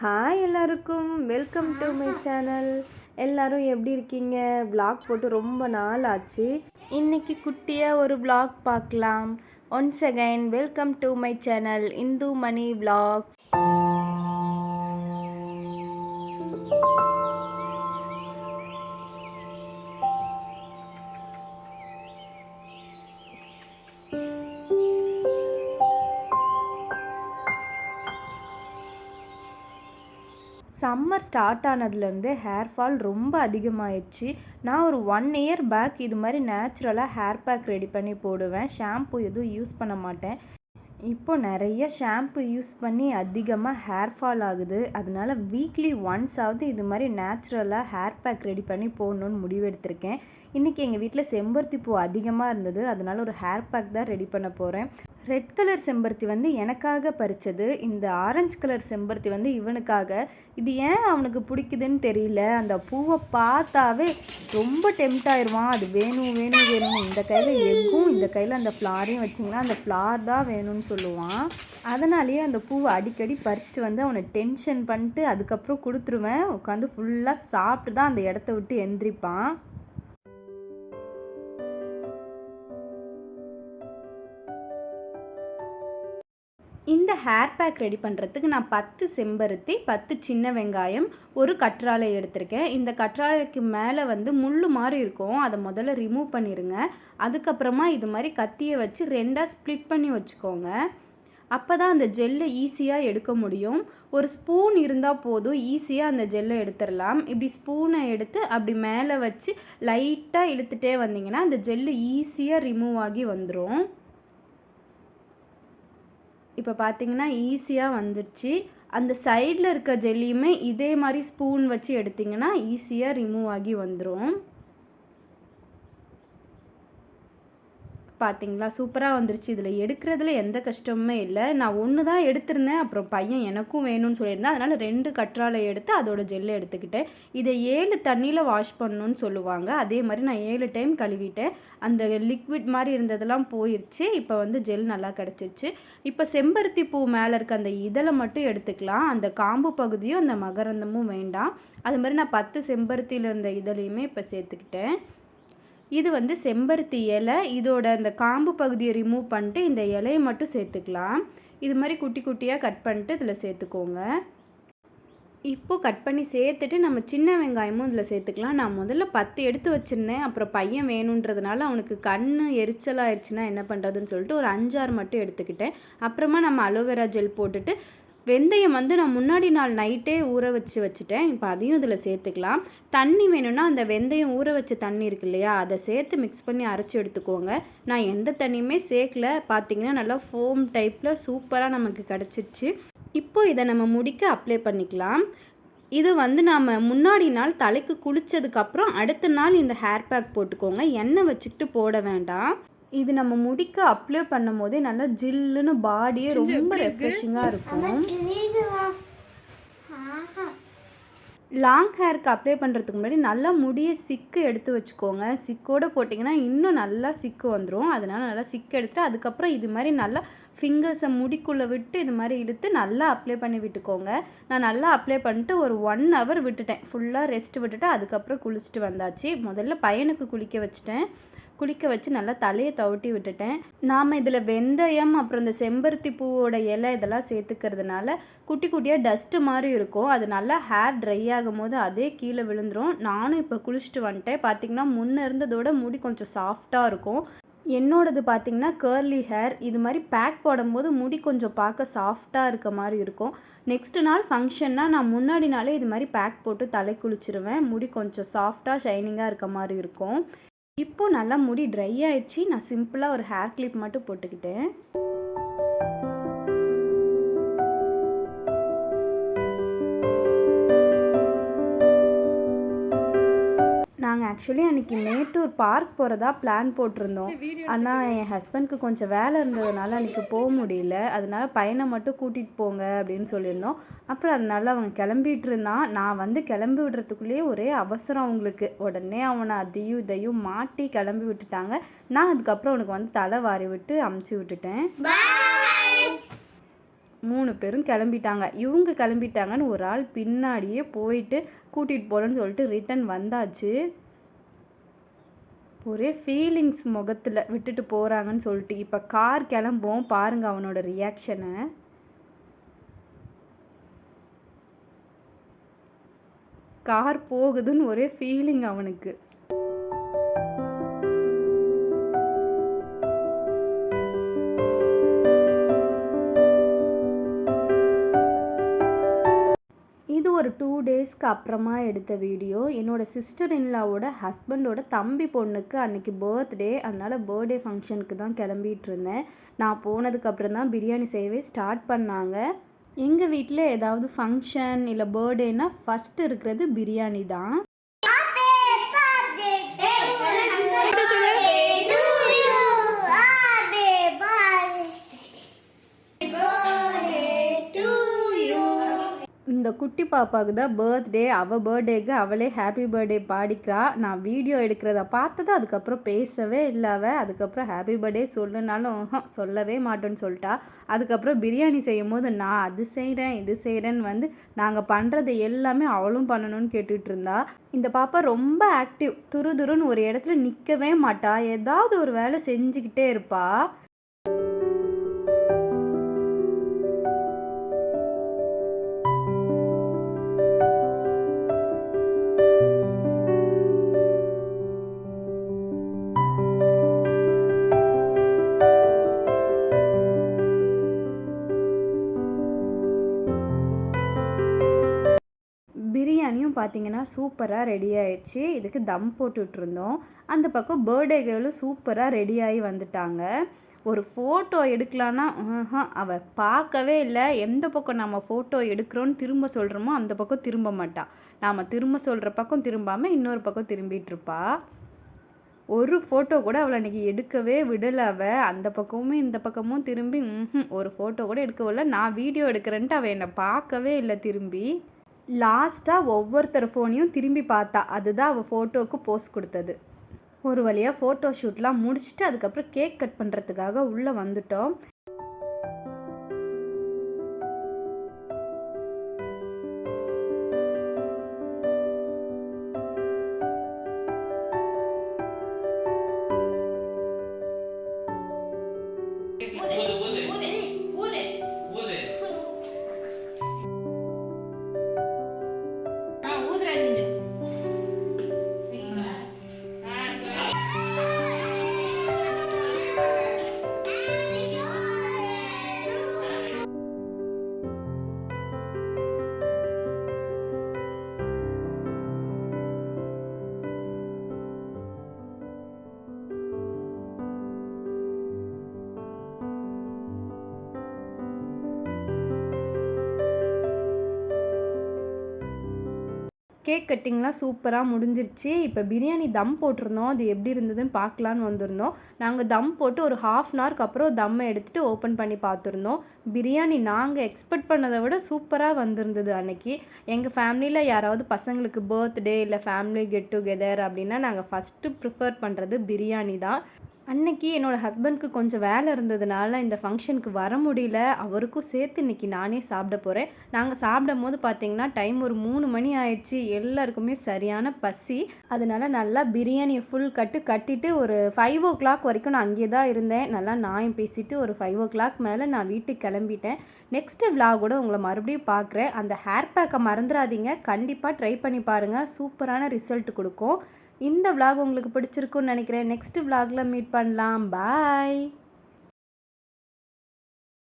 Hi எல்லாருக்கும். Welcome to my channel எல்லாரும் எப்படி இருக்கீங்க? Vlog போட்டு ரொம்ப நாள் ஆச்சு. இன்னைக்கு குட்டியாக ஒரு vlog பார்க்கலாம். Once again welcome to my channel Indhu Mani vlogs. Summer start ஆனதுலேருந்து hair fall ரொம்ப அதிகமாகிடுச்சு நான் ஒரு ஒன் இயர் பேக் இது மாதிரி நேச்சுரலாக ஹேர் பேக் ரெடி பண்ணி போடுவேன். ஷாம்பு எதுவும் யூஸ் பண்ண மாட்டேன். இப்போ நிறைய ஷாம்பு யூஸ் பண்ணி அதிகமாக ஹேர் ஃபால் ஆகுது. அதனால வீக்லி ஒன்ஸ் ஆகுது இது மாதிரி நேச்சுரலாக ஹேர் பேக் ரெடி பண்ணி போடணுன்னு முடிவெடுத்திருக்கேன் இன்றைக்கி எங்கள் வீட்டில் செம்பருத்தி பூ அதிகமாக இருந்தது. அதனால ஒரு ஹேர் பேக் தான் ரெடி பண்ண போகிறேன் ரெட் கலர் செம்பருத்தி வந்து எனக்காக பறித்தது இந்த ஆரஞ்சு கலர் செம்பருத்தி வந்து இவனுக்காக. இது ஏன் அவனுக்கு பிடிக்குதுன்னு தெரியல. அந்த பூவை பார்த்தாவே ரொம்ப டெம்ட் ஆயிடுவான் அது வேணும் வேணும் வேணும் இந்த கையில் எக்கும். இந்த கையில் அந்த ஃப்ளாரையும் வச்சிங்கன்னா அந்த ஃப்ளார் தான் வேணும்னு சொல்லுவான். அதனாலேயே அந்த பூவை அடிக்கடி பறிச்சுட்டு வந்து அவனை டென்ஷன் பண்ணிட்டு அதுக்கப்புறம் கொடுத்துருவேன். உட்காந்து ஃபுல்லாக சாப்பிட்டு தான் அந்த இடத்த விட்டு எந்திரிப்பான். இந்த ஹேர் பேக் ரெடி பண்ணுறதுக்கு நான் பத்து செம்பருத்தி பத்து சின்ன வெங்காயம் ஒரு கற்றாழை எடுத்திருக்கேன். இந்த கற்றாழைக்கு மேலே வந்து முள் மாதிரி இருக்கும். அதை முதல்ல ரிமூவ் பண்ணிடுங்க அதுக்கப்புறமா இது மாதிரி கத்தியை வச்சு ரெண்டாக ஸ்ப்ளிட் பண்ணி வச்சுக்கோங்க. அப்போ தான் அந்த ஜெல்லை ஈஸியாக எடுக்க முடியும். ஒரு ஸ்பூன் இருந்தால் போதும். ஈஸியாக அந்த ஜெல்லை எடுத்துடலாம் இப்படி ஸ்பூனை எடுத்து அப்படி மேலே வச்சு லைட்டாக இழுத்துட்டே வந்தீங்கன்னா அந்த ஜெல்லு ஈஸியாக ரிமூவ் ஆகி வந்துடும் இப்போ பார்த்தீங்கன்னா ஈஸியாக வந்துடுச்சு. அந்த சைடில் இருக்க ஜெல்லியுமே இதே மாதிரி ஸ்பூன் வச்சு எடுத்திங்கன்னா ஈஸியாக ரிமூவ் ஆகி வந்துடும் பார்த்தீங்களா சூப்பராக வந்துருச்சு. இதில் எடுக்கிறதுல எந்த கஷ்டமுமே இல்லை. நான் ஒன்று தான் எடுத்திருந்தேன். அப்புறம் பையன் எனக்கும் வேணும்னு சொல்லியிருந்தேன். அதனால் ரெண்டு கற்றாழை எடுத்து அதோட ஜெல்லை எடுத்துக்கிட்டேன். இதை ஏழு தண்ணியில் வாஷ் பண்ணணும்னு சொல்லுவாங்க. அதே மாதிரி நான் ஏழு டைம் கழுவிட்டேன். அந்த லிக்விட் மாதிரி இருந்ததெல்லாம் போயிடுச்சு இப்போ வந்து ஜெல் நல்லா கிடச்சிருச்சு இப்போ செம்பருத்தி பூ மேலே இருக்க அந்த இதழை மட்டும் எடுத்துக்கலாம். அந்த காம்பு பகுதியும் அந்த மகரந்தமும் வேண்டாம். அது மாதிரி நான் பத்து செம்பருத்தியில் இருந்த இதழையுமே இப்போ சேர்த்துக்கிட்டேன். இது வந்து செம்பருத்தி இலை. இதோட அந்த காம்பு பகுதியை ரிமூவ் பண்ணிட்டு இந்த இலையை மட்டும் சேர்த்துக்கலாம். இது மாதிரி குட்டி குட்டியாக கட் பண்ணிட்டு இதில் சேர்த்துக்கோங்க. இப்போது கட் பண்ணி சேர்த்துட்டு நம்ம சின்ன வெங்காயமும் இதில் சேர்த்துக்கலாம். நான் முதல்ல பத்து எடுத்து வச்சுருந்தேன். அப்புறம் பையன் வேணுன்றதுனால அவனுக்கு கண் எரிச்சலாயிருச்சுன்னா என்ன பண்ணுறதுன்னு சொல்லிட்டு ஒரு அஞ்சாறு மட்டும் எடுத்துக்கிட்டேன். அப்புறமா நம்ம அலோவேரா ஜெல் போட்டுட்டு வெந்தயம் வந்து நான் முன்னாடி நாள் நைட்டே ஊற வச்சு வச்சுட்டேன். இப்போ அதையும் இதில் சேர்த்துக்கலாம். தண்ணி வேணும்னா அந்த வெந்தயம் ஊற வச்ச தண்ணி இருக்கு இல்லையா அதை சேர்த்து மிக்ஸ் பண்ணி அரைச்சி எடுத்துக்கோங்க. நான் எந்த தண்ணியுமே சேர்க்கல. பார்த்தீங்கன்னா நல்லா ஃபோம் டைப்பில் சூப்பராக நமக்கு கிடச்சிருச்சு. இப்போ இதை நம்ம முடிக்க அப்ளை பண்ணிக்கலாம். இது வந்து நாம் முன்னாடி நாள் தலைக்கு குளித்ததுக்கப்புறம் அடுத்த நாள் இந்த ஹேர் பேக் போட்டுக்கோங்க. எண்ணெய் வச்சுக்கிட்டு போட வேண்டாம். இது நம்ம முடிக்க அப்ளை பண்ணும் போதே நல்லா ஜில்லுன்னு பாடியே ரொம்ப ரெஃப்ரெஷிங்காக இருக்கும். லாங் ஹேருக்கு அப்ளை பண்ணுறதுக்கு முன்னாடி நல்லா முடியை சிக்கு எடுத்து வச்சுக்கோங்க. சிக்கோடு போட்டிங்கன்னா இன்னும் நல்லா சிக்கு வந்துடும் அதனால் நல்லா சிக்கு எடுத்துட்டு அதுக்கப்புறம் இது மாதிரி நல்லா ஃபிங்கர்ஸை முடிக்குள்ளே விட்டு இது மாதிரி இழுத்து நல்லா அப்ளை பண்ணி விட்டுக்கோங்க. நான் நல்லா அப்ளை பண்ணிட்டு ஒரு ஒன் ஹவர் விட்டுட்டேன். ஃபுல்லாக ரெஸ்ட் விட்டுட்டு அதுக்கப்புறம் குளிச்சுட்டு வந்தாச்சு. முதல்ல பையனுக்கு குளிக்க வச்சுட்டேன். குளிக்க வச்சு நல்லா தலையை தவட்டி விட்டுட்டேன். நாம் இதில் வெந்தயம் அப்புறம் இந்த செம்பருத்தி பூவோட இலை இதெல்லாம் சேர்த்துக்கிறதுனால குட்டி குட்டியாக டஸ்ட்டு மாதிரி இருக்கும். அது நல்லா ஹேர் ட்ரை ஆகும் போது அதே கீழே விழுந்துரும். நானும் இப்போ குளிச்சுட்டு வந்துட்டேன். பார்த்திங்கன்னா முன்னே இருந்ததோட முடி கொஞ்சம் சாஃப்டாக இருக்கும். என்னோடது பார்த்திங்கன்னா கேர்லி ஹேர் இது மாதிரி பேக் போடும்போது முடி கொஞ்சம் பார்க்க சாஃப்டாக இருக்க மாதிரி இருக்கும். நெக்ஸ்ட் நாள் ஃபங்க்ஷன்னா நான் முன்னாடி நாளே இது மாதிரி பேக் போட்டு தலை குளிச்சிருவேன். முடி கொஞ்சம் சாஃப்டாக ஷைனிங்காக இருக்க மாதிரி இருக்கும். இப்போது நல்லா முடி ட்ரை ஆயிடுச்சு. நான் சிம்பிளாக ஒரு ஹேர் கிளிப் மட்டும் போட்டுக்கிட்டேன். ஆக்சுவலி அன்றைக்கி மேட்டூர் பார்க் போகிறதா பிளான் போட்டிருந்தோம். ஆனால் என் ஹஸ்பண்ட்க்கு கொஞ்சம் வேலை இருந்ததுனால அன்றைக்கி போக முடியல. அதனால பையனை மட்டும் கூட்டிகிட்டு போங்க அப்படின்னு சொல்லியிருந்தோம். அப்புறம் அதனால அவன் கிளம்பிட்டு இருந்தான். நான் வந்து கிளம்பி விடுறதுக்குள்ளேயே ஒரே அவசரம் அவங்களுக்கு. உடனே அவனை அதையும் இதையும் மாட்டி கிளம்பி விட்டுட்டாங்க. நான் அதுக்கப்புறம் அவனுக்கு வந்து தலை வாரி விட்டு அமுச்சு விட்டுட்டேன். மூணு பேரும் கிளம்பிட்டாங்க. இவங்க கிளம்பிட்டாங்கன்னு ஒரு ஆள் பின்னாடியே போயிட்டு கூட்டிகிட்டு போகிறேன்னு சொல்லிட்டு ரிட்டன் வந்தாச்சு. ஒரே ஃபீலிங்ஸ் முகத்தில் விட்டுட்டு போகிறாங்கன்னு சொல்லிட்டு இப்போ கார் கிளம்பும் பாருங்கள் அவனோட ரியாக்ஷனை கார் போகுதுன்னு ஒரே ஃபீலிங் அவனுக்கு. ஒரு டூ டேஸ்க்கு அப்புறமா எடுத்த வீடியோ என்னோடய சிஸ்டர் இன்லாவோட ஹஸ்பண்டோட தம்பி பொண்ணுக்கு அன்றைக்கி பர்த்டே அதனால் பர்த்டே ஃபங்க்ஷனுக்கு தான் கிளம்பிகிட்டு இருந்தேன் நான் போனதுக்கப்புறம் தான் பிரியாணி செய்யவே ஸ்டார்ட் பண்ணாங்க. எங்கள் வீட்டில் ஏதாவது ஃபங்க்ஷன் இல்லை பர்த்டேனா ஃபஸ்ட்டு இருக்கிறது பிரியாணி தான். இந்த குட்டி பாப்பாவுக்கு தான் பர்த்டே அவள் பர்த்டேக்கு அவளே ஹாப்பி பர்த்டே பாடிக்கிறா. நான் வீடியோ எடுக்கிறத பார்த்தது அதுக்கப்புறம் பேசவே இல்லை அவள் அதுக்கப்புறம் ஹாப்பி பர்த்டே சொல்லுனாலும் சொல்லவே மாட்டேன்னு சொல்லிட்டா. அதுக்கப்புறம் பிரியாணி செய்யும் போது நான் அது செய்கிறேன் இது செய்கிறேன்னு வந்து நாங்கள் பண்ணுறது எல்லாமே அவளும் பண்ணணும்னு கேட்டுட்டு இருந்தா. இந்த பாப்பா ரொம்ப ஆக்டிவ் துரு துருன்னு ஒரு இடத்துல நிற்கவே மாட்டா. ஏதாவது ஒரு வேலை செஞ்சுக்கிட்டே இருப்பா. பார்த்தீங்கன்னா சூப்பராக ரெடி ஆயிடுச்சு. இதுக்கு தம் போட்டுட்ருந்தோம் அந்த பக்கம் பர்த்டே கேர்ளும் சூப்பராக ரெடி ஆகி வந்துட்டாங்க. ஒரு ஃபோட்டோ எடுக்கலான்னா அவள் அவ பார்க்கவே இல்லை. எந்த பக்கம் நம்ம ஃபோட்டோ எடுக்கிறோன்னு திரும்ப சொல்கிறோமோ அந்த பக்கம் திரும்ப மாட்டா. நாம் திரும்ப சொல்கிற பக்கம் திரும்பாமல் இன்னொரு பக்கம் திரும்பிட்டு ஒரு ஃபோட்டோ கூட அவளை அன்றைக்கி எடுக்கவே விடலை அவள் அந்த பக்கமும் இந்த பக்கமும் திரும்பி ஒரு ஃபோட்டோ கூட எடுக்கவில்லை. நான் வீடியோ எடுக்கிறேன்ட்டு அவள் என்னை பார்க்கவே இல்லை திரும்பி. லாஸ்ட்டாக ஒவ்வொருத்தர் ஃபோனையும் திரும்பி பார்த்தா அதுதான் அவள் ஃபோட்டோவுக்கு போஸ்ட் கொடுத்தது. ஒரு வழியாக ஃபோட்டோ ஷூட்லாம் முடிச்சுட்டு அதுக்கப்புறம் கேக் கட் பண்ணுறதுக்காக உள்ளே வந்துட்டோம். கேக் கட்டிங்லாம் சூப்பராக முடிஞ்சிருச்சு. இப்போ பிரியாணி தம் போட்டிருந்தோம். அது எப்படி இருந்ததுன்னு பார்க்கலான்னு வந்திருந்தோம். நாங்கள் தம் போட்டு ஒரு ஹாஃப் அன் ஹவருக்கு அப்புறம் தம்மை எடுத்துகிட்டு ஓப்பன் பண்ணி பார்த்துருந்தோம். பிரியாணி நாங்கள் எக்ஸ்பெக்ட் பண்ணதை விட சூப்பராக வந்திருந்தது அன்னைக்கு. எங்கள் ஃபேமிலியில் யாராவது பசங்களுக்கு பர்த்டே இல்லை ஃபேமிலி கெட் டுகெதர் அப்படின்னா நாங்கள் ஃபஸ்ட்டு ப்ரிஃபர் பண்ணுறது பிரியாணி தான். அன்னைக்கு என்னோடய ஹஸ்பண்ட்க்கு கொஞ்சம் வேலை இருந்ததுனால இந்த ஃபங்க்ஷனுக்கு வர முடியல. அவருக்கும் சேர்த்து இன்றைக்கி நானே சாப்பிட போகிறேன் நாங்கள் சாப்பிடும் போது பார்த்திங்கன்னா டைம் ஒரு மூணு மணி ஆயிடுச்சு. எல்லாருக்குமே சரியான பசி. அதனால நல்லா பிரியாணியை ஃபுல் கட்டு கட்டிட்டு ஒரு ஃபைவ் ஓ கிளாக் வரைக்கும் நான் அங்கேயே தான் இருந்தேன். நல்லா நாயம் பேசிட்டு ஒரு ஃபைவ் ஓ கிளாக் மேலே நான் வீட்டுக்கு கிளம்பிட்டேன். நெக்ஸ்ட்டு விலாகோட உங்களை மறுபடியும் பார்க்குறேன் அந்த ஹேர் பேக்கை மறந்துடாதீங்க கண்டிப்பாக ட்ரை பண்ணி பாருங்கள் சூப்பரான ரிசல்ட் கொடுக்கும். இந்த விலாக் உங்களுக்கு பிடிச்சிருக்குன்னு நினைக்கிறேன். நெக்ஸ்ட் விலாகில் மீட் பண்ணலாம். பாய்